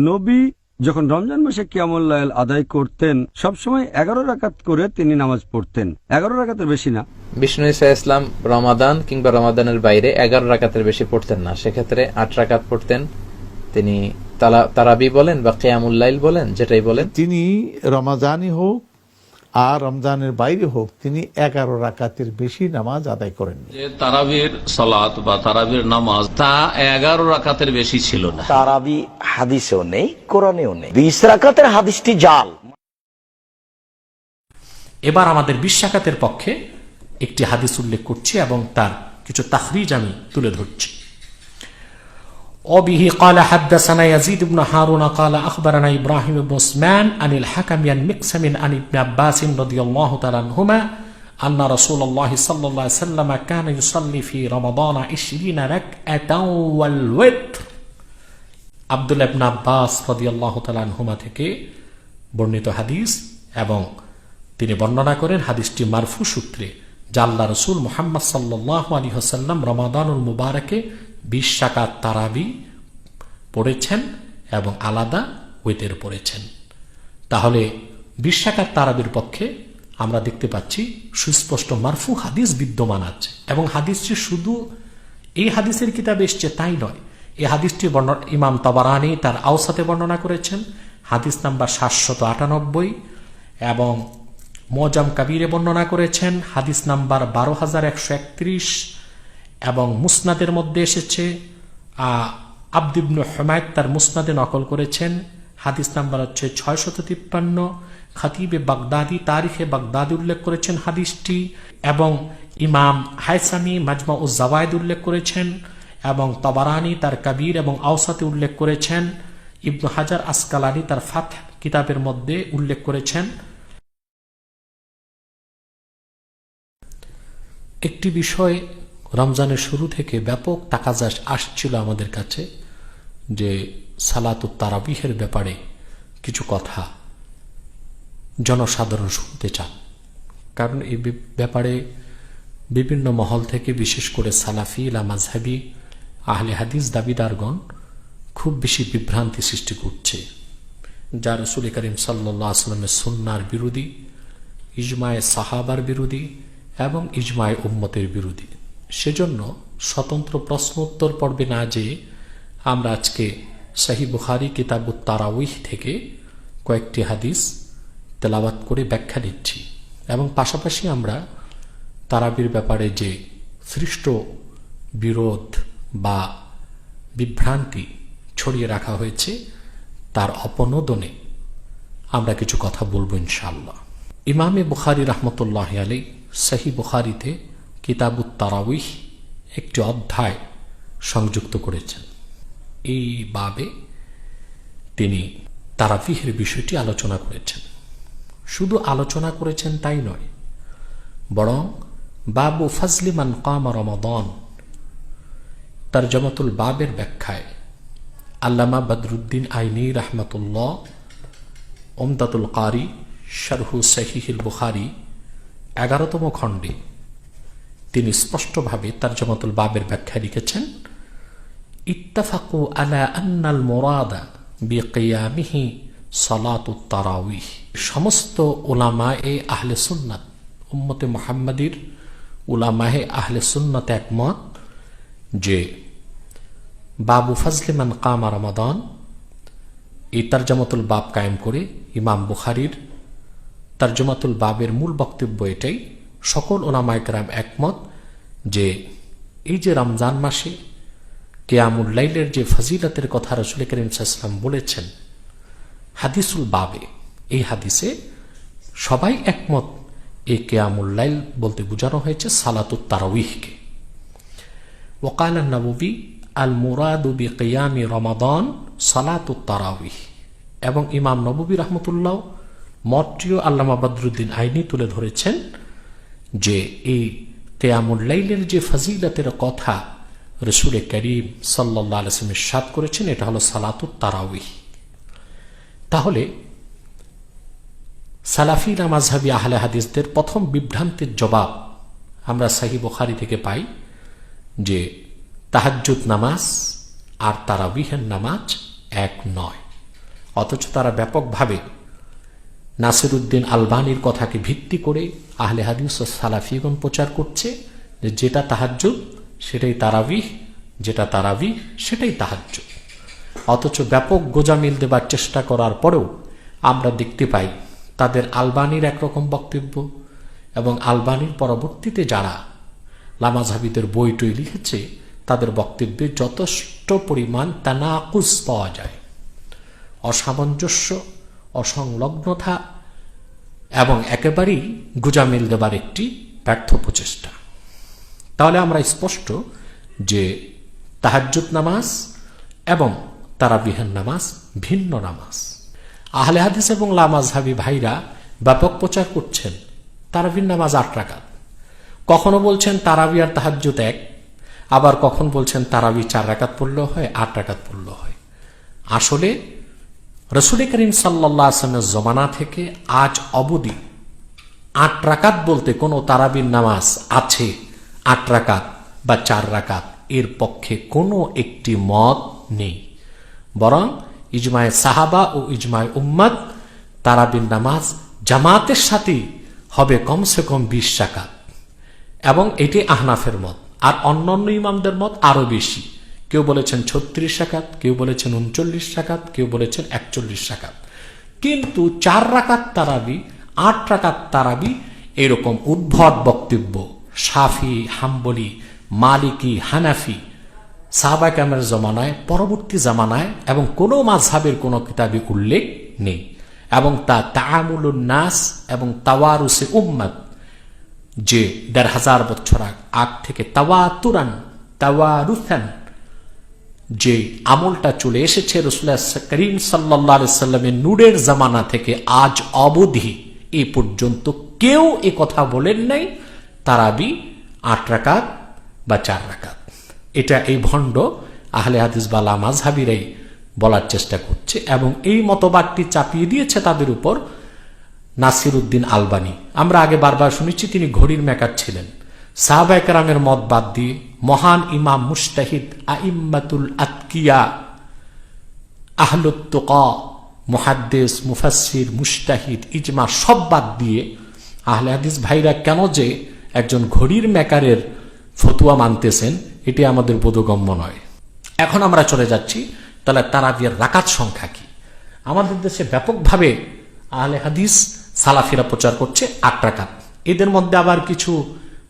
নবী যখন রমজান মাসে কিয়ামুল্লাহ আদায় করতেন সবসময় এগারো রাকাত করে তিনি নামাজ পড়তেন। এগারো রাকাতের বেশি না। বিষ্ণু ইসা ইসলাম রমাদান কিংবা রমাদানের বাইরে এগারো রাকাতের বেশি পড়তেন না। সেক্ষেত্রে আট রাকাত পড়তেন। তিনি তালা- তারাবি বলেন বা কেয়ামুল্লাইল বলেন যেটাই বলেন। তিনি রমাজানই হোক আর রমজানের বাইরে হোক তিনি এগারো রাকাতের বেশি নামাজ আদায় করেন যে তারাবির সালাত বা তারাবির নামাজ তা এগারো রাকাতের বেশি ছিল না। তারাবি হাদিসেও নেই কোরআনেও নেই। বিশ রাকাতের হাদিসটি জাল। এবার আমাদের বিশ্বাকাতের পক্ষে একটি হাদিস উল্লেখ করছি এবং তার কিছু তাহরিজ আমি তুলে ধরছি। وبه قال حدثنا يزيد بن هارون قال أخبرنا إبراهيم بن عثمان عن الحكم عن مقسم عن ابن عباس رضي الله تعالى عنهما أن رسول الله صلى الله عليه وسلم كان يصلي في رمضان عشرين ركعة والوتر আব্দুল ইবনে আব্বাস রাদিয়াল্লাহু তাআলা আনহুমা থেকে বর্ণিত হাদিস এবং তিনি বর্ণনা করেন হাদিসটি মারফু সূত্রে জাল্লা রসুল মুহাম্মদ সাল্লাল্লাহু আলাইহি ওয়াসাল্লাম রমাদানুল মুবারকে বিশ শাকাত তারাবি পড়েছেন এবং আলাদা ওয়েতের পড়েছেন। তাহলে বিশ শাকাত তারাবির পক্ষে আমরা দেখতে পাচ্ছি সুস্পষ্ট মারফু হাদিস বিদ্যমান আছে এবং হাদিসটি শুধু এই হাদিসের কিতাবে এসছে তাই নয়। এই হাদিসটি বর্ণ- ইমাম তবারানি তার আওসাতে বর্ণনা করেছেন, হাদিস নাম্বার সাতশত আটানব্বই এবং মজাম কাবিরে বর্ণনা করেছেন, হাদিস নাম্বার বারো হাজার একশো একত্রিশ এবং মুসনাদের মধ্যে এসেছে আব্দিবনু হেমায়ত তার মুসনাদে নকল করেছেন। হাদিস নাম্বার হচ্ছে ছয়শত তিপ্পান্ন। খাতিবে বাগদাদি, তারিখে বাগদাদি উল্লেখ করেছেন হাদিসটি এবং ইমাম হাইসামি মাজমা ও উল্লেখ করেছেন এবং তবারানি, তার কাবির এবং আওসাতে উল্লেখ করেছেন। ইবনু হাজার আসকালানি তার ফাত কিতাবের মধ্যে উল্লেখ করেছেন। একটি বিষয় রমজানের শুরু থেকে ব্যাপক তাকাজা আসছিল আমাদের কাছে যে সালাতুত তারাবিহের ব্যাপারে কিছু কথা জনসাধারণ শুনতে চান। কারণ এই ব্যাপারে বিভিন্ন মহল থেকে, বিশেষ করে সালাফি লামাজহাবি আহলে হাদিস দাবিদারগণ খুব বেশি বিভ্রান্তি সৃষ্টি করছে। যা রসুল করিম সাল্লাহ আসলামের সুন্নার বিরোধী, ইজমায়ে সাহাবার বিরোধী এবং ইজমায়ে উম্মতের বিরোধী। সেজন্য স্বতন্ত্র প্রশ্ন উত্তর পর্বে না যে আমরা আজকে শাহি বুখারি কিতাবুত তারাউইহ থেকে কয়েকটি হাদিস তেলাওয়াত করে ব্যাখ্যা দিচ্ছি এবং পাশাপাশি আমরা তারাবির ব্যাপারে যে সৃষ্ট বিরোধ বা বিভ্রান্তি ছড়িয়ে রাখা হয়েছে, তার অপনোদনে আমরা কিছু কথা বলব ইনশাল্লাহ ইমামে বুখারি রহমতুল্লাহ আলী সাহি বুখারিতে কিতাবুত তারাউইহ একটি অধ্যায় সংযুক্ত করেছেন। এই বাবে তিনি তারাফিহের বিষয়টি আলোচনা করেছেন। শুধু আলোচনা করেছেন তাই নয়, বরং বাবু ফাজলিমান কামা রমাদন, তার জমাতুল বাবের ব্যাখ্যায় আল্লামা বদরুদ্দিন আইনি রহমতুল্লাহ, ওমদাতুল কারি, শারহু সহিহিল বুখারি এগারোতম খণ্ডে তিনি স্পষ্টভাবে তার জমাতুল বাবের ব্যাখ্যা লিখেছেন, ইত্তাফাকু আলা আন্নাল মোরাদা বিকিয়ামিহি সলাতুত তারাউইহ সমস্ত ওলামা এ আহলে সুন্নাত, উম্মতে মোহাম্মদীর উলামাহে আহলে সুন্নাত একমত যে বাবু ফাজলিমান কামা রমাদান, এই তারজামাতুল বাব কায়েম করে ইমাম বুখারির তারজমাতুল বাবের মূল বক্তব্য এটাই, সকল ওলামায়করাম একমত যে, এই যে রমজান মাসে কেয়ামুল লাইলের যে ফজিলতের কথা রসুল করিম সাল্লাম বলেছেন, হাদিসুল বাবে, এই হাদিসে সবাই একমত এই কেয়ামুল লাইল বলতে বোঝানো হয়েছে সালাতুত তারাউইহকে ওকাল নবী আল মুরাদু বি কিয়ামি রমাদান সালাতুত তারাউইহ এবং ইমাম নববী রহমতুল্লাহ মট্রিয় আল্লামা বদরুদ্দিন আইনি তুলে ধরেছেন যে, এই কেয়ামুল লাইলের যে ফজিলতের কথা রসুলে করিম সাল্লাহ আলসমের সাদ করেছেন, এটা হলো সালাতুত তারাউইহ তাহলে সালাফি নামাজহাবি আহলে হাদিসদের প্রথম বিভ্রান্তির জবাব আমরা সাহি বুখারি থেকে পাই যে তাহাজ্জুদ নামাজ আর তারাবিহের নামাজ এক নয়। অথচ তারা ব্যাপকভাবে নাসিরুদ্দিন আলবানির কথাকে ভিত্তি করে আহলে হাদিস ও সালাফিগণ প্রচার করছে যে যেটা তাহাজ্জুদ, সেটাই তারাবিহ, যেটা তারাবিহ, সেটাই তাহাজ্জুদ। অথচ ব্যাপক গোজামিল দেবার চেষ্টা করার পরেও আমরা দেখতে পাই তাদের আলবানির একরকম বক্তব্য এবং আলবানির পরবর্তীতে যারা লামাজহাবিদের বই টই লিখেছে, তাদের বক্তব্যে যথেষ্ট পরিমাণ তানাকুজ পাওয়া যায়। অসামঞ্জস্য অসংলগ্নতা এবং একেবারেই গুজামিল দেবার একটি ব্যর্থ প্রচেষ্টা। তাহলে আমরা স্পষ্ট যে তাহাজ্জুদ নামাজ এবং তারাবিহান নামাজ ভিন্ন নামাজ। আহলে হাদিস এবং লামাজহাবি ভাইরা ব্যাপক প্রচার করছেন তারাবির নামাজ আট রাকাত। কখনো বলছেন তারাবি আর তাহাজ্জুদ এক, আবার কখন বলছেন তারাবি চার রাকাত পড়লেও হয়, আট রাকাত পড়লেও হয়। আসলে রসুল করিম সাল্লা আসলামের জমানা থেকে আজ অবধি আট রাকাত বলতে কোনো তারাবির নামাজ আছে। আট রাকাত বা চার রাকাত এর পক্ষে কোনো একটি মত নেই। বরং ইজমায় সাহাবা ও ইজমায় উম্মাদ তারাবির নামাজ জামাতের সাথে হবে কমসে কম বিশ রাকাত। এবং এটি আহনাফের মত। আর অন্যান্য ইমামদের মত আরও বেশি। কেউ বলেছেন ছত্রিশ রাকাত, কেউ বলেছেন উনচল্লিশ রাকাত, কেউ বলেছেন একচল্লিশ রাকাত। কিন্তু চার রাকাত তারাবি, আট রাকাত তারাবি এরকম উদ্ভট বক্তব্য। সাফি হাম্বলি, মালিকি, হানাফি সাহাবা ক্যামের জমানায়, পরবর্তী জামানায় এবং কোনো মাঝহাবের কোনো কিতাবে উল্লেখ নেই। এবং তা তামুলুন নাস এবং তাওয়ারুসে উম্মাদ যে দেড় হাজার বছর আগ- থেকে তাওয়াতুরান তাওয়ারুথান যে আমলটা চলে এসেছে রসুল্লাহ করিম সাল্লা সাল্লামের নূরের জামানা থেকে আজ অবধি এ পর্যন্ত কেউ এ কথা বলেন নাই, তারাবি আট রাকাত বা চার রাকাত। এটা এই ভণ্ড আহলে হাদিস বা লামাজহাবিরাই বলার চেষ্টা করছে এবং এই মতবাদটি চাপিয়ে দিয়েছে তাদের উপর নাসির উদ্দিন আলবানি। আমরা আগে বারবার শুনেছি তিনি ঘড়ির মেকার ছিলেন। সাহাবা মত বাদ দিয়ে মহান ইমাম মুস্তাহিদ আইম্মাতুল আতকিয়া, আহলুত্তকা, মুহাদ্দেস মুফাসির মুস্তাহিদ, ইজমা সব বাদ দিয়ে আহলে হাদিস ভাইরা কেন যে একজন ঘড়ির মেকারের ফতুয়া মানতেছেন, এটি আমাদের বোধগম্য নয়। এখন আমরা চলে যাচ্ছি তাহলে তারাবিয়ার রাকাত সংখ্যা কি? আমাদের দেশে ব্যাপকভাবে আহলে হাদিস সালাফিরা প্রচার করছে আট রাকাত। এদের মধ্যে আবার কিছু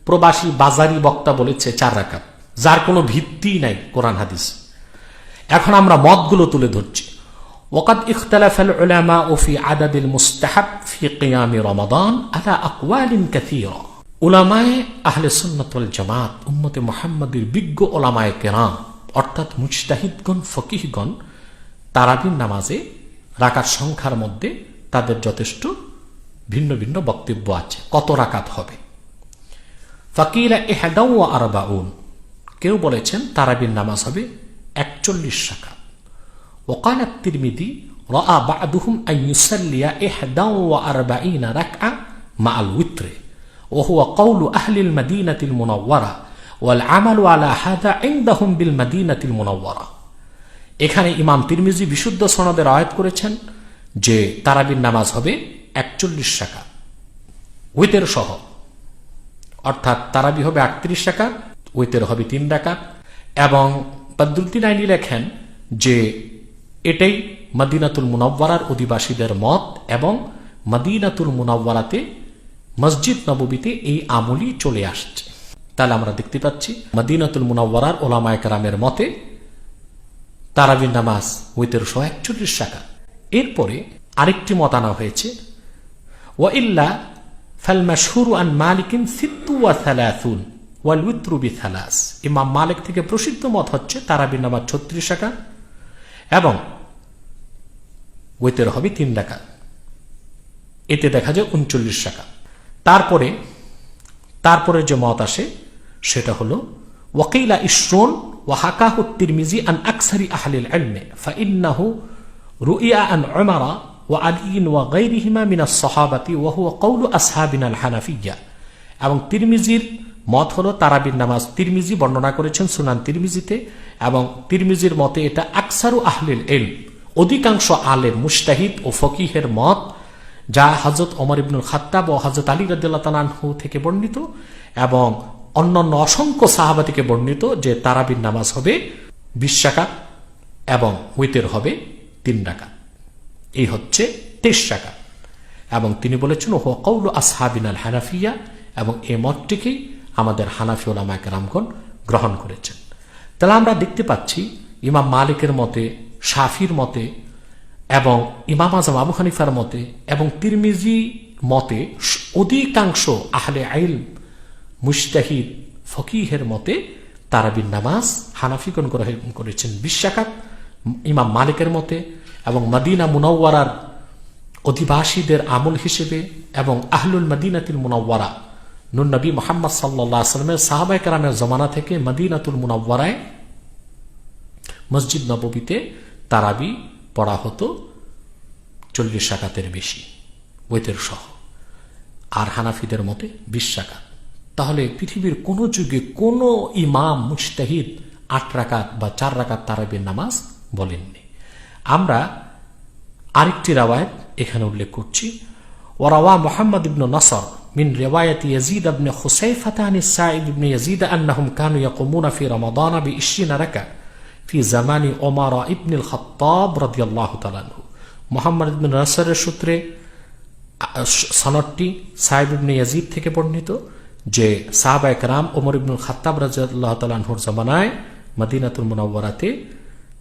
প্রবাসী বাজারি বক্তা বলেছে চার রাকাত, যার কোনো ভিত্তি নাই কোরআন হাদিস। এখন আমরা মতগুলো তুলে ধরছি। ওকাত ইখতালাফ উলামা ওফি আদাদিল মুস্তাহাব ফি কিয়ামি রমাদান আলা আকওয়ালিন কাসীরা। উলামায়ে আহলে সুন্নাত ওয়াল জামাত, উম্মতে মুহাম্মাদের বিজ্ঞ ওলামায়ে কেরাম, অর্থাৎ মুজতাহিদগণ, ফকিহগণ, তারাবির নামাজে রাকাত সংখ্যার মধ্যে তাদের যথেষ্ট ভিন্ন ভিন্ন বক্তব্য আছে। কত রাকাত হবে? ফাকিলা এহাদাউ আরবাউন কেউ বলেছেন তারাবির নামাজ হবে একচল্লিশ রাকাত وقال الترمذي رأى بعضهم أن يصلي إحدى وأربعين ركعة مع الوتر وهو قول أهل المدينة المنورة والعمل على هذا عندهم بالمدينة المنورة এখানে ইমাম তিরমিজি বিশুদ্ধ সনদের আয়াত করেছেন যে তারাবির নামাজ হবে একচল্লিশ টাকা উইতের সহ অর্থাৎ তারাবি হবে আটত্রিশ টাকা উইতের হবে তিন টাকা এবং বদরুদ্দিন আইনি লেখেন যে এটাই মদিনাতুল মুনব্বরার অধিবাসীদের মত এবং মদিনাতুল মুনব্বরাতে মসজিদ নববীতে এই আমলই চলে আসছে। তাহলে আমরা দেখতে পাচ্ছি মদিনাতুল মুনব্বরার ওলামায় কারামের মতে তারাবির নামাজ উইতের শো একচল্লিশ টাকা এরপরে আরেকটি মত আনা হয়েছে ওয়াইল্লা ফালমাশহুরু আন মালিকিন সিত্তু ওয়া সালাসুন ওয়াল উত্রু বি সালাস ইমাম মালিক থেকে প্রসিদ্ধ মত হচ্ছে তারাবি নামাজ ছত্রিশ টাকা এবং ওয়েতের হবে তিন টাকা এতে দেখা যায় উনচল্লিশ টাকা তারপরে তারপরে যে মত আসে, সেটা হলো, ওয়াকিলা ইসরোন ওয়াহাকাহ তিরমিজি আন আকসারি আহলিল আলমে ফা ইন্নাহু রুইয়া আন অমারা ওয়া আলীন ওয়া গৈরিহিমা মিনা সহাবাতি ওয়াহুয়া কৌল আসহাবিন আল হানাফিয়া এবং তিরমিজির মত হলো তারাবির নামাজ। তিরমিজি বর্ণনা করেছেন সুনান তিরমিজিতে এবং তিরমিজির মতে এটা আকসারু আহলিল এল অধিকাংশ আলের মুস্তাহিদ ও ফকিহের মত, যা হজরত অমর ইবনুল খাত্তাব ও হজরত আলী রাদিল্লা থেকে বর্ণিত এবং অন্যান্য অসংখ্য সাহাবাতিকে বর্ণিত যে তারাবির নামাজ হবে বিশ এবং উইতের হবে তিন ডাকাত এই হচ্ছে তেইশ রাকাত। এবং তিনি বলেছেন ও কৌল আসহাবিন আল হানাফিয়া এবং এ মতটিকেই আমাদের হানাফি ওলামায় রামগণ গ্রহণ করেছেন। তাহলে আমরা দেখতে পাচ্ছি, ইমাম মালিকের মতে, শাফির মতে, এবং ইমাম আজম আবু হানিফার মতে, এবং তিরমিজি মতে অধিকাংশ আহলে আইল মুস্তাহিদ ফকিহের মতে তারাবির নামাজ হানাফিগণ গ্রহণ করেছেন। বিশ্বাকাত ইমাম মালিকের মতে এবং মদিনা মুনওয়ারার অধিবাসীদের আমল হিসেবে এবং আহলুল মদিনাতুল মুনওয়ারা। নুন নবী মোহাম্মদ সাল্লাহ আসলামের সাহাবাই কালামের জমানা থেকে মদিনাতুল মুনওয়ারায় মসজিদ নববীতে তারাবি পড়া হতো চল্লিশ শাকাতের বেশি, ওয়েতের সহ। আর হানাফিদের মতে বিশ শাকাত তাহলে পৃথিবীর কোনো যুগে কোনো ইমাম মুস্তাহিদ আট রাকাত বা চার রাকাত তারাবির নামাজ বলেননি। আমরা আরেকটি রাওয়ায়ত এখানে উল্লেখ করছি ওরাওয়া মোহাম্মদ ইবনু নসর من رواية يزيد بن خسيفة عن السائب بن يزيد أنهم كانوا يقومون في رمضان بعشرين ركعة في زمان عمر ابن الخطاب رضي الله تعالى عنه মোহাম্মদ ইবনে নাসরের সূত্রে আ- স- সনদটি সাহেব ইবনে ইয়াজিদ থেকে বর্ণিত যে সাহাবা একরাম ওমর ইবনুল খাত্তাব রাজিয়াল্লাহ তালাহুর জামানায় মদিনাতুল মুনাওয়ারাতে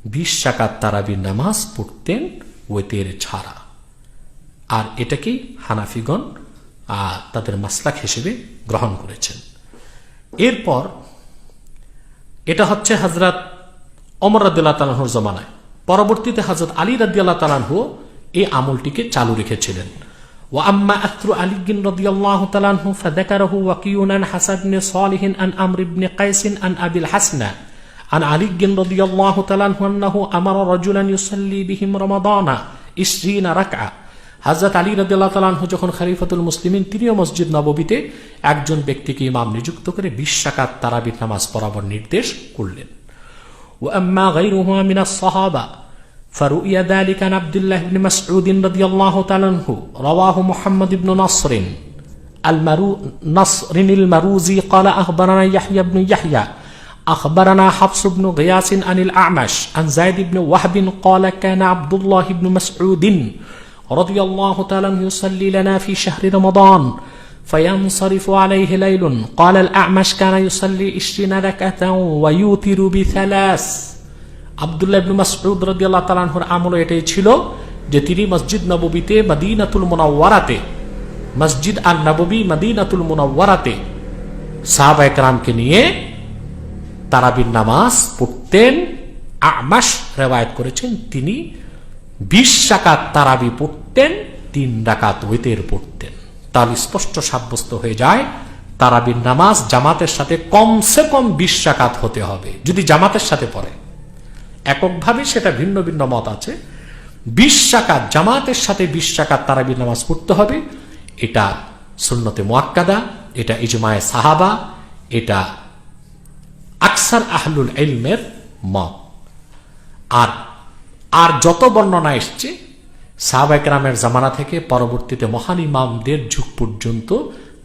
বিশ শাকাত তারাবির নামাজ পড়তেন ওয়েতের ছাড়া আর এটাকেই হানাফিগণ আহ, তাদের মাসলাক হিসেবে গ্রহণ করেছেন এরপর এটা হচ্ছে হজরত অমর রাদিল্লাহ তালাহুর জমানায় পরবর্তীতে হজরত আলী রাদিয়াল্লাহ তালাহু এই আমলটিকে চালু রেখেছিলেন وأما أثر علي رضي الله تعالى عنه فذكره وكيون عن حسن بن صالح عن أمر بن قيس عن أبي الحسن عن علي رضي الله تعالى عنه أنه أمر رجلا يصلي بهم رمضان عشرين ركعة হাজরত আলী রাদিল্লাহ তালাহ যখন খালিফাতুল মুসলিমিন তিনিও মসজিদ নববীতে একজন ব্যক্তিকে ইমাম নিযুক্ত করে বিশ শাকাত তারাবির নামাজ পড়াবার নির্দেশ করলেন وأما غيرهما من الصحابة فرؤي ذلك عن عبد الله بن مسعود رضي الله تعالى عنه رواه محمد بن نصر المرو نصر المروزي قال أخبرنا يحيى بن يحيى أخبرنا حفص بن غياس عن الأعمش عن زيد بن وهب قال كان عبد الله بن مسعود رضي الله تعالى عنه يصلي لنا في شهر رمضان فينصرف عليه ليل قال الأعمش كان يصلي عشرين ركعة ويوتر بثلاث আবদুল্লাহ ইবনু মাসউদ রাদিয়াল্লাহু তাআলা আনহুর আমল এটাই ছিল যে তিনি মসজিদ নববীতে মদিনাতুল মুনাওয়ারাতে মসজিদ আর নববী মদিনাতুল মুনাওয়ারাতে সাহাবা একরামকে নিয়ে তারাবির নামাজ পড়তেন। আমাস রেওয়ায়ত করেছেন তিনি। বিশ রাকাত তারাবি পড়তেন, তিন রাকাত ওয়েতের পড়তেন। তাহলে স্পষ্ট সাব্যস্ত হয়ে যায়, তারাবির নামাজ জামাতের সাথে কমসে কম বিশ রাকাত হতে হবে, যদি জামাতের সাথে পড়ে। এককভাবে সেটা ভিন্ন ভিন্ন মত আছে। বিশ রাকাত জামাতের সাথে বিশ রাকাত তারাবির নামাজ পড়তে হবে, এটা সুন্নতে মোয়াক্কাদা এটা ইজমায় সাহাবা, এটা আকসার আহলুল ইলমের মত। আর আর যত বর্ণনা এসছে সাহাবাইকরামের জামানা থেকে পরবর্তীতে মহান ইমামদের যুগ পর্যন্ত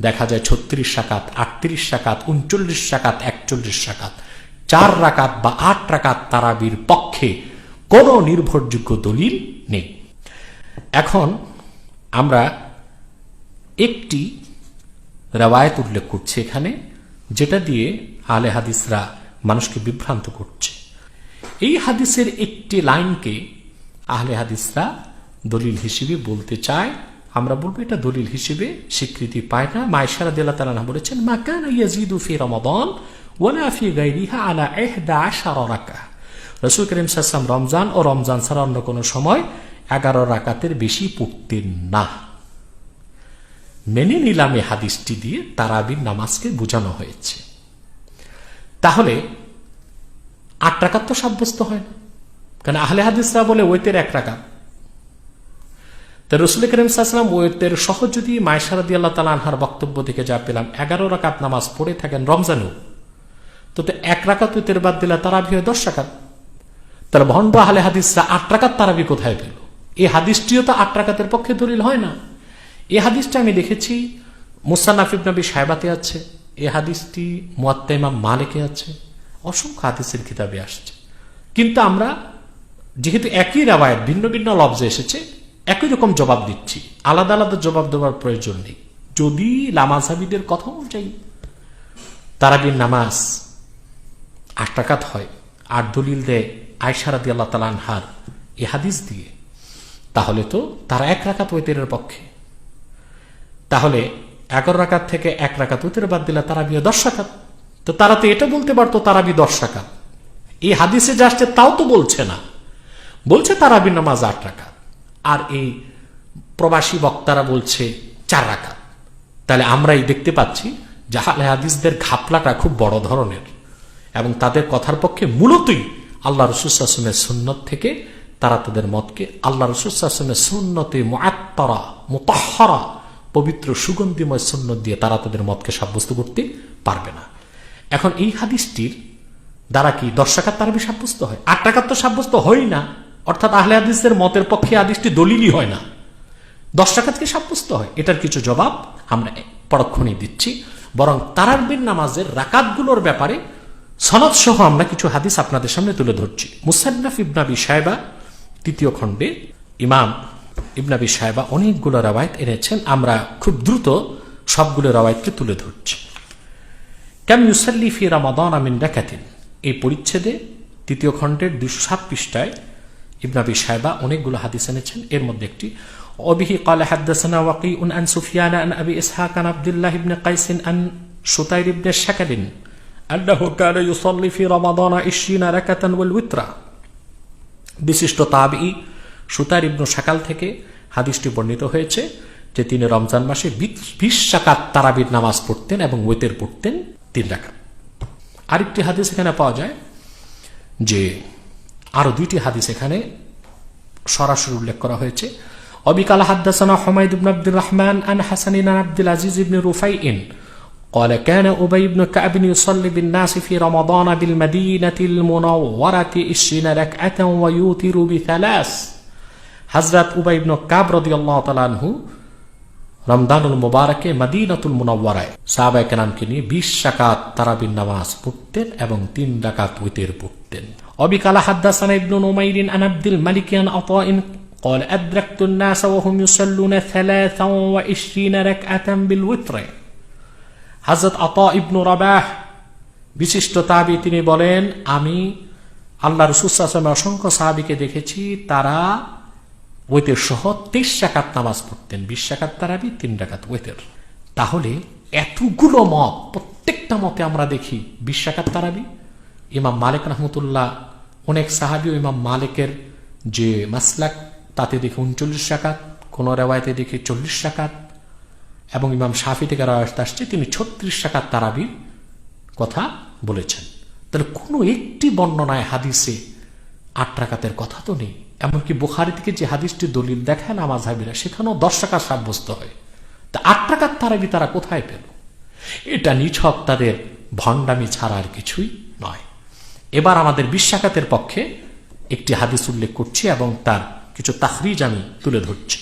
দেখা যায় ছত্রিশ শাকাত আটত্রিশ শাকাত উনচল্লিশ শাকাত একচল্লিশ শাকাত চার রাকাত বা আট রাকাত তারাবির পক্ষে কোনো নির্ভরযোগ্য দলিল নেই। এখন আমরা একটি রেওয়ায়ত উল্লেখ করছি এখানে, যেটা দিয়ে আলে হাদিসরা মানুষকে বিভ্রান্ত করছে। এই হাদিসের একটি লাইনকে আহলে হাদিসরা দলিল হিসেবে বলতে চায়। আমরা বলব এটা দলিল হিসেবে স্বীকৃতি পায় না। মায়েশারা দিল্লা তালা বলেছেন, মা কান ইয়াজিদু ফি রমাদান ওয়ালা ফি গাইরিহা আলা ইহদা আশারা রাকা রসুল করিম সাল্লাম রমজান ও রমজান ছাড়া অন্য কোনো সময় এগারো রাকাতের বেশি পড়তেন না। মেনে নিলাম হাদিসটি দিয়ে তারাবির নামাজকে বোঝানো হয়েছে। তাহলে আট টাকার তো সাব্যস্ত হয় না। কারণ আহলে হাদিসরা বলে ওয়েতের এক টাকা তা রসুল করিম সাহসালাম ওয়েতের সহজ যদি মায়সারদি আল্লাহ তালা আনহার বক্তব্য থেকে যা পেলাম, এগারো রাকাত নামাজ পড়ে থাকেন রমজানেও। তো এক রাকাত ওয়েতের বাদ দিলে তারা হয় দশ রাকাত। তাহলে ভণ্ড আহলে হাদিসরা আট রাকাত তারাবি কোথায় পেল? এই হাদিসটিও তো আট রাকাতের পক্ষে দলিল হয় না। এই হাদিসটা আমি দেখেছি মুসান্নাফিব নবী সাহেবাতে আছে। এই হাদিসটি মুয়াত্তা ইমাম মালিকে আছে, অসংখ্য হাদিসের কিতাবে আসছে। কিন্তু আমরা যেহেতু একই রাবায়ত ভিন্ন ভিন্ন লফজে এসেছে, একই রকম জবাব দিচ্ছি। আলাদা আলাদা জবাব দেওয়ার প্রয়োজন নেই। যদি লামাজাবিদের কথা অনুযায়ী তারাবির নামাজ আট টাকাত হয় আর দলিল দেয় আয়সারাদি আল্লাহ তালানহার এ হাদিস দিয়ে, তাহলে তো তারা এক রাকাত ওয়েতের পক্ষে। তাহলে এগারো রাকাত থেকে এক রাকাত ওয়েতের বাদ দিলে তারা বিয়ে দশ রাকাত। তো তারা তো এটা বলতে পারতো তারাবি দশ রাকাত। এই হাদিসে যা আসছে তাও তো বলছে না। বলছে তারাবি নামাজ আট রাকাত। আর এই প্রবাসী বক্তারা বলছে চার রাকাত। তাহলে আমরাই দেখতে পাচ্ছি জাহালে হাদিসদের ঘাপলাটা খুব বড় ধরনের। এবং তাদের কথার পক্ষে মূলতই আল্লাহ রসুলের সুন্নত থেকে তারা তাদের মতকে আল্লাহ রসুলের সুন্নতে মুআত্তারা, মুতাহহারা পবিত্র সুগন্ধিময় সুন্নত দিয়ে তারা তাদের মতকে সাব্যস্ত করতে পারবে না। এখন এই হাদিসটির দ্বারা কি দশ টাকার তারাবি সাব্যস্ত হয়? আট টাকার তো সাব্যস্ত হয় না। অর্থাৎ আহলে হাদিসের মতের পক্ষে হাদিসটি দলিলই হয় না। দশ টাকাতকে সাব্যস্ত হয়? এটার কিছু জবাব আমরা পরক্ষণেই দিচ্ছি। বরং তারারবির নামাজের রাকাতগুলোর ব্যাপারে সনদ সহ আমরা কিছু হাদিস আপনাদের সামনে তুলে ধরছি। মুসান্নাফ ইবনাবি সাহেবা তৃতীয় খণ্ডে ইমাম ইবনাবি সাহেবা অনেকগুলো রাবায়ত এনেছেন আমরা খুব দ্রুত সবগুলো রাবায়তকে তুলে ধরছি ক্যাম ইউসাল্লি ফি রামাদান আমিন রাকাতিন এই পরিচ্ছেদে তৃতীয় খণ্ডের দুশো সাত পৃষ্ঠায় ইবনাবি সাহেবা অনেকগুলো হাদিস এনেছেন এর মধ্যে একটি وبه قال حدثنا وقيء عن سفيان عن ابي اسحاق عن عبد الله بن قيس عن شطير بن شكل انه كان يصلي في رمضان عشرين ركعه والوتر বিশিষ্ট তাবি সুতার ইবনু সাকাল থেকে হাদিসটি বর্ণিত হয়েছে যে তিনি রমজান মাসে বিশ শাকাত তারাবির নামাজ পড়তেন এবং ওয়েতের পড়তেন তিন রাকাত আরেকটি হাদিস এখানে পাওয়া যায় যে আরো দুইটি হাদিস এখানে সরাসরি উল্লেখ করা হয়েছে অবিকাল হাদ্দাসানা হুমায়দ ইবনে আব্দুর রহমান আন হাসান ইন আব্দুল আজিজ ইবনে রুফাইন قال كان أبي بن كعب يصلي بالناس في رمضان بالمدينة المنورة عشرين ركعة ويوتر بثلاث হজরত উবাই ইবনে কাব রাদিয়াল্লাহু তাআলা আনহু রমদানুল মুবারকে মদিনাতুল মুনাওয়ারায় সাহাবায়ে কেরামকে নিয়ে 20 রাকাত তারাবির নামাজ পড়তেন এবং তিন রাকাত উইতের পড়তেন অবিকালা হাদ্দাসানা ইবনু নুমাইরিন আন আব্দুল মালিক আন আতাইন قال أدركت الناس وهم يصلون ثلاثا وعشرين ركعة بالوتر হজরত আতা ইবনু রাবাহ বিশিষ্ট তাবি তিনি বলেন আমি আল্লাহ রসুসামের অসংখ্য সাহাবিকে দেখেছি তারা ওয়েতের সহ তেইশ শাকাত নামাজ পড়তেন, বিশ শাকাত তারাবি, তিন ডাকাত ওয়েতের। তাহলে এতগুলো মত, প্রত্যেকটা মতে আমরা দেখি, বিশ শাকাত তারাবি। ইমাম মালিক রহমতুল্লাহ, অনেক সাহাবি ইমাম মালিকের যে মাসলাক, তাতে দেখি উনচল্লিশ শাকাত কোন রেওয়ায়তে দেখি চল্লিশ শাকাত এবং ইমাম শাফি থেকে রায়ত আসছে, তিনি ছত্রিশ শাকাত তারাবির কথা বলেছেন। তাহলে কোনো একটি বর্ণনায়, হাদিসে আট রাকাতের কথা তো নেই। এমনকি বুখারি থেকে যে হাদিসটি দলিল দেখায় নামাজ হাবিরা সেখানেও দশ টাকা সাব্যস্ত হয় তা আট টাকার তারাবি তারা কোথায় পেল এটা নিছক তাদের ভণ্ডামি ছাড়া আর কিছুই নয় এবার আমাদের বিশ্বাকাতের পক্ষে একটি হাদিস উল্লেখ করছি এবং তার কিছু তাহরিজ আমি তুলে ধরছি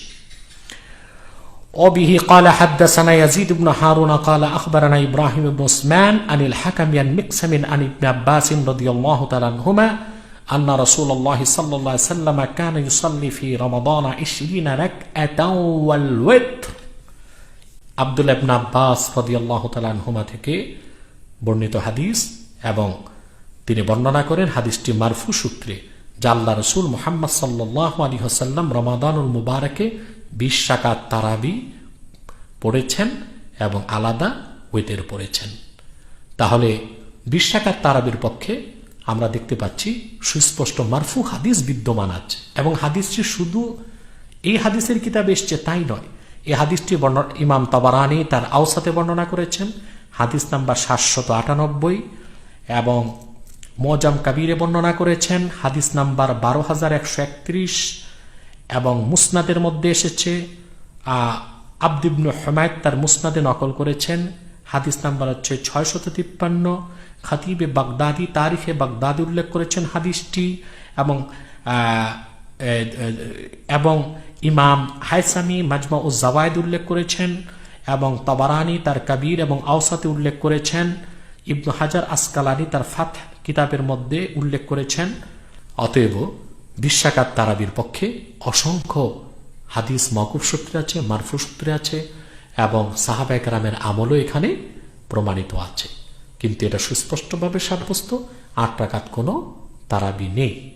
وبه قال حدثنا يزيد بن هارون قال أخبرنا إبراهيم بن عثمان عن الحكم عن مقسم عن ابن عباس رضي الله تعالى عنهما আন্না রসুল আল্লাহ সাল্লাহ সাল্লাম কান ইউসাল্লি ফি রমাদান ইশরিন রাকআতাও ওয়াল ওয়িত্র। আব্দুল্লাহ ইবনে আব্বাস রাদিয়াল্লাহু তাআলা আনহুমা থেকে বর্ণিত হাদিস এবং তিনি বর্ণনা করেন হাদিসটি মারফু সূত্রে, যা আল্লাহ রসুল মোহাম্মদ সাল্লাহ আলী হাসাল্লাম রমাদানুল মুবারকে বিশ শাকাত তারাবি পড়েছেন এবং আলাদা ওয়েতের পড়েছেন। তাহলে বিশ শাকাত তারাবির পক্ষে আমরা দেখতে পাচ্ছি সুস্পষ্ট মারফু হাদিস বিদ্যমান আছে এবং হাদিসটি শুধু এই হাদিসের কিতাবে এসছে তাই নয়। এই হাদিসটি বর্ণনা ইমাম তাবারানি তার আওসাতে বর্ণনা করেছেন। হাদিস নাম্বার সাতশত আটানব্বই এবং মজাম কাবিরে বর্ণনা করেছেন। হাদিস নাম্বার বারো হাজার একশো একত্রিশ এবং মুসনাদের মধ্যে এসেছে। আব্দিবনু হেমায়ত তার মুসনাদে নকল করেছেন। হাদিস নাম্বার হচ্ছে ছয়শত তিপ্পান্ন। খাতিবে বাগদাদি, তারিখে বাগদাদি উল্লেখ করেছেন হাদিসটি এবং এবং ইমাম হাইসামি মাজমা ও জাওয়ায়দ উল্লেখ করেছেন এবং তবারানি, তার কাবির এবং আওসাতে উল্লেখ করেছেন। ইবনু হাজার আসকালানি তার ফাত কিতাবের মধ্যে উল্লেখ করেছেন। অতএব বিশ্বাকাত তারাবির পক্ষে অসংখ্য হাদিস মকুব সূত্রে আছে, মারফু সূত্রে আছে। এবং সাহাবায়করামের আমলও এখানে প্রমাণিত আছে। কিন্তু এটা সুস্পষ্টভাবে সাব্যস্ত, আট টাকাত কোনো তারাবি নেই।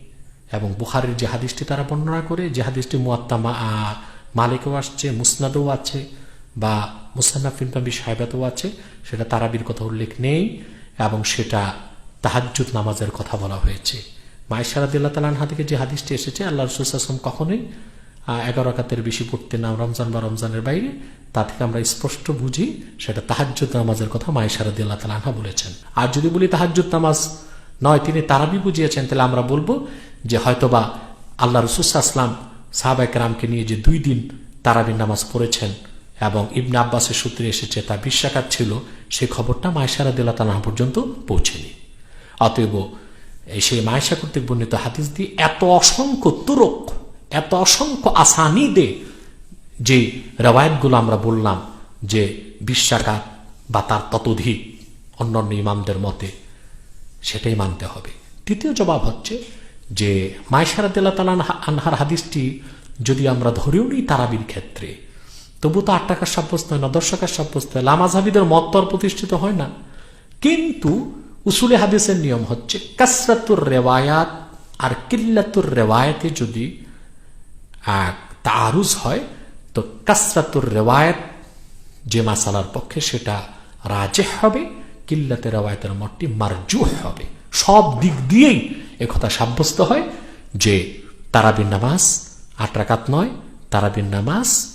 এবং বুহারের যে হাদিসটি তারা বর্ণনা করে, যে হাদিসটি মুয়াত্তা মালিকও আসছে, মুসনাদও আছে, বা মুসান্নাফিন নবী সাহেবাতও আছে, সেটা তারাবির কথা উল্লেখ নেই, এবং সেটা তাহাজ্জুদ নামাজের কথা বলা হয়েছে। মায়েশারাদিল্লা তালানহা থেকে যে হাদিসটি এসেছে, আল্লাহ রসুলাম কখনোই এগারো রাকাতের বেশি পড়তেন না রমজান বা রমজানের বাইরে, তা থেকে আমরা স্পষ্ট বুঝি, সেটা তাহাজ্জুদ নামাজের কথা মায়েশারাদিল্লা তালানহা বলেছেন। আর যদি বলি তাহাজ্জুদ নামাজ নয়, তিনি তারাবি বুঝিয়েছেন, তাহলে আমরা বলব যে হয়তোবা আল্লাহ রসুলাম সাহাবাইক রামকে নিয়ে যে দুই দিন তারাবির নামাজ পড়েছেন এবং ইবনে আব্বাসের সূত্রে এসেছে, তা বিশ্বাকাত ছিল সেই খবরটা মায়েশারা দিল্লা তালাহা পর্যন্ত পৌঁছেনি। অতএব এই সেই মায়েশা কর্তৃক বর্ণিত হাদিস দিয়ে এত অসংখ্য তুরক এত অসংখ্য আসানি দে যে রেওয়ায়তগুলো আমরা বললাম যে বিশ্বাকাত বা তার ততোধিক অন্যান্য ইমামদের মতে, সেটাই মানতে হবে। তৃতীয় জবাব হচ্ছে যে মাইশারাদিল্লা তালা আনহার হাদিসটি যদি আমরা ধরেও নিই তারাবির ক্ষেত্রে, তবু তো আট টাকার সাব্যস্ত হয় না, দশ টাকার সাব্যস্ত হয়, লামাজহাবিদের মত প্রতিষ্ঠিত হয় না। কিন্তু উসুলে হাদিসের নিয়ম হচ্ছে, কাসরাতুর রেওয়ায়াত আর কিল্লাতুর রেওয়ায়াতে যদি তারুজ হয়, তো কাসরাতুর রেওয়ায়ত, যে মাসালার পক্ষে সেটা রাজে হবে, কিল্লাতে রেওয়ায়তের মতটি মারজুহ হবে। সব দিক দিয়েই একথা সাব্যস্ত হয় যে তারাবিন নামাজ আট রাকাত নয় তারাবিন নামাজ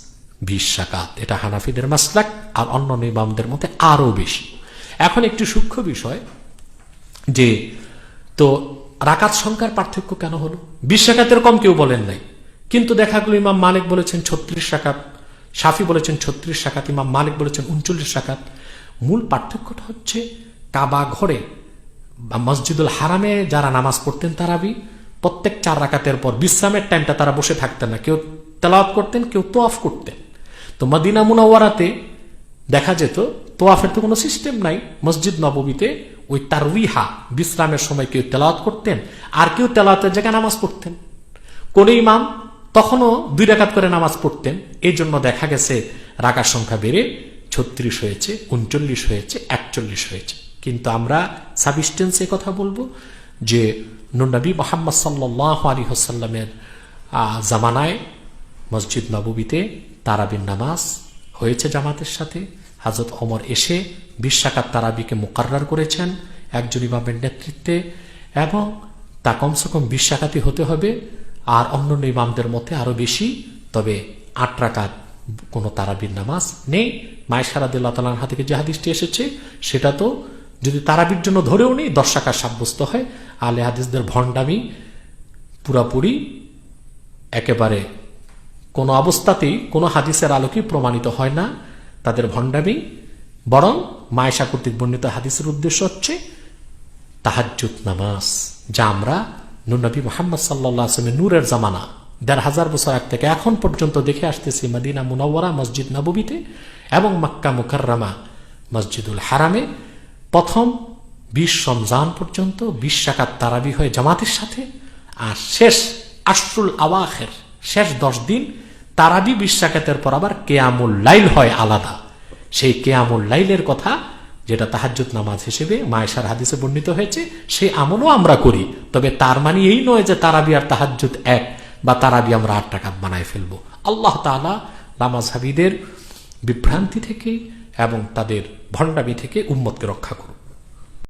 বিশ রাকাত। এটা হানাফিদের মাসলাক আর অন্য ইমামদের মধ্যে আরও বেশি। এখন একটি সূক্ষ্ম বিষয় যে, তো রাকাত সংখ্যার পার্থক্য কেন হলো? বিশ রাকাতের কম কেউ বলেন নাই। কিন্তু দেখা গেল ইমাম মালিক বলেছেন ছত্রিশ রাকাত শাফি বলেছেন ছত্রিশ রাকাত, ইমাম মালিক বলেছেন উনচল্লিশ রাকাত। মূল পার্থক্যটা হচ্ছে কাবা ঘরে বা মসজিদুল হারামে যারা নামাজ পড়তেন তারাবি, প্রত্যেক চার রাকাতের পর বিশ্রামের টাইমটা তারা বসে থাকতেন না। কেউ তেলাওয়াত করতেন, কেউ তোয়াফ করতেন। তো মদিনা মুনাওয়ারাতে দেখা যেত, তোয়াফের তো কোনো সিস্টেম নাই। মসজিদ নবমীতে ওই তারউইহা বিশ্রামের সময় কেউ তেলাওয়াত করতেন, আর কেউ তেলাওয়াতের জায়গায় নামাজ পড়তেন। কোন ইমাম তখনও দুই রাকাত করে নামাজ পড়তেন। এই জন্য দেখা গেছে রাকার সংখ্যা বেড়ে ছত্রিশ হয়েছে, উনচল্লিশ হয়েছে, একচল্লিশ হয়েছে। কিন্তু আমরা সাবিস্টেন্সে কথা বলব যে নুনবী মোহাম্মদ সাল্লাহ আলী হাসাল্লামের জামানায় মসজিদ নববীতে তারাবিন নামাজ হয়েছে জামাতের সাথে। হাজরত অমর এসে বিশ্বাকাত তারাবিকে মোকাররার করেছেন একজন ইমামের নেতৃত্বে এবং তা কমসে কম বিশ্বাকাতি হতে হবে। আর অন্যান্য ইমামদের মধ্যে আরও বেশি। তবে আট রাকাত কোনো তারাবির নামাজ নেই। মায়ের সারাদুল্লাহ তালার থেকে যে হাদিসটি এসেছে, সেটা তো যদি তারাবির জন্য ধরেও নেই, দশ টাকা সাব্যস্ত হয়। আলে হাদিসদের ভণ্ডামি পুরাপুরি একেবারে কোনো অবস্থাতেই কোনো হাদিসের আলোকে প্রমাণিত হয় না তাদের ভণ্ডামি। বরং মায়েশা কর্তৃক বর্ণিত হাদিসের উদ্দেশ্য হচ্ছে তাহাজ্জুদ নামাজ, যা আমরা নুনবী মোহাম্মদ সাল্লাহ আসলামের নূরের জামানা। দেড় হাজার বছর আগ থেকে এখন পর্যন্ত দেখে আসতেছি মদিনা মুনওয়ারা, মসজিদ নববীতে এবং মাক্কা মুকাররামা, মসজিদুল হারামে। প্রথম বিশ রমজান পর্যন্ত বিশ টাকার তারাবি হয়ে জামাতের সাথে আর শেষ আশরুল আওয়াখের শেষ দশ দিন তারাবি বিশ টাকাতের পর আবার কেয়ামুল লাইল হয় আলাদা। সেই কেয়ামুল লাইলের কথা যেটা তাহাজ্জুদ নামাজ হিসেবে মায়েশার হাদিসে বর্ণিত হয়েছে, সে আমলও আমরা করি, তবে তার মানে এই নয় যে তারাবি আর তাহাজ্জুদ এক বা তারাবি আমরা আট টাকা বানায় ফেলব। আল্লাহ তালা নামাজ হাবিদের বিভ্রান্তি থেকে এবং তাদের ভণ্ডামি থেকে উম্মতকে রক্ষা করুন